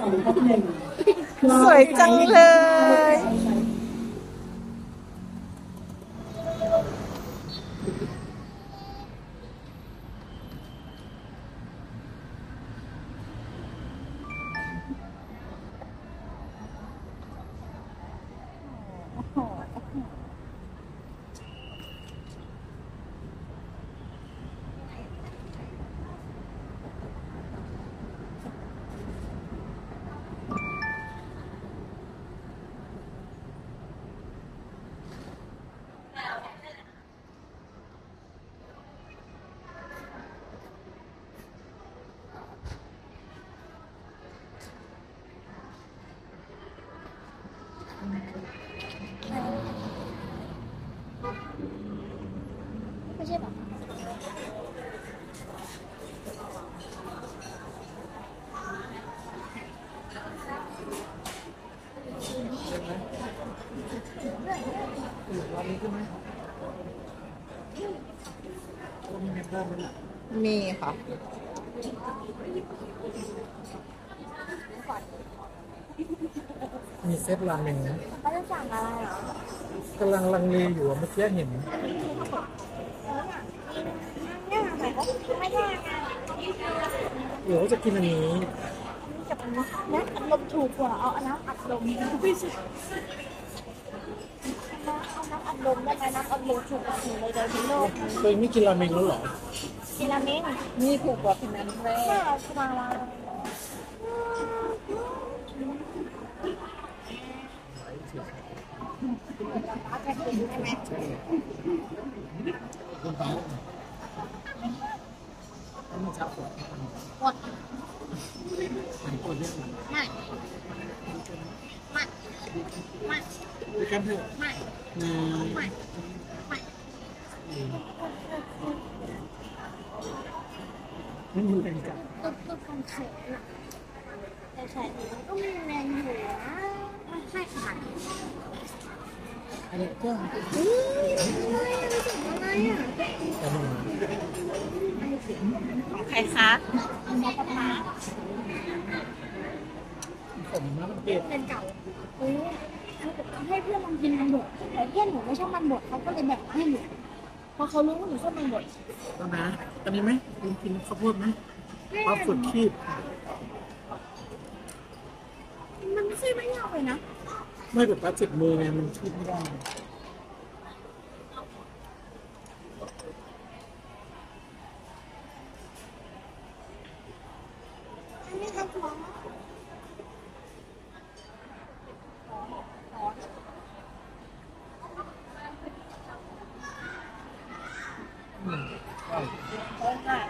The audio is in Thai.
สองทับหนึ่งสวยจังเลย ไม่ใช่แบบวันนี้ขึ้นไหมมีเงินเพิ่มไหมล่ะมีค่ะมีเซตราเมงนะเขาจะสั่งอะไรเหรอกำลังลังเลอยู่อะเมื่อกี้เห็น เนี่ยหมายก็ไม่ได้ไงเดี๋ยวจะกินอันนี้กับอันนี้นะอัดลมถูกกว่าเอาอันน้ำอัดลมไม่ใช่เอาน้ำอัดลมได้ไหมน้ำอัดลมถูกกว่าถึงเลยเดินในโลกเคยไม่กินราเมงแล้วเหรอกินราเมงนี่ถูกกว่าพินันแม่แค่สบาย คุณตาแล้วมันจะปวดหมดมันปวดเรื่องอะไรไม่ไม่ไม่ด้วยกันเถอะไม่อืมไม่ไม่ไม่อยู่กันกันตุ๊บตุ๊บคอนเสิร์ตน่ะแต่ใส่มันก็มีแรงอยู่นะมันให้ขนาดนี้ อันนี้ก็อืมรู้สึกอะไรอะแต่หนึ่งของใครคะอันนี้ป๊าป๊าผมนะมันเผ็ดเป็นเก่าเออคือแบบให้เพื่อนลองกินมันบดแต่เพื่อนหนูไม่ชอบมันบดเขาก็เลยแบ่งมาให้หนูเพราะเขารู้ว่าหนูชอบมันบดแล้วนะอันนี้ไหมคุณกินข้าวโพดไหมปลาฝึกคีบมันไม่ใช่ไม่ยากเลยนะ ไม่แบบปัาจิบมือไงมันคิดไม่ได้嗯，好。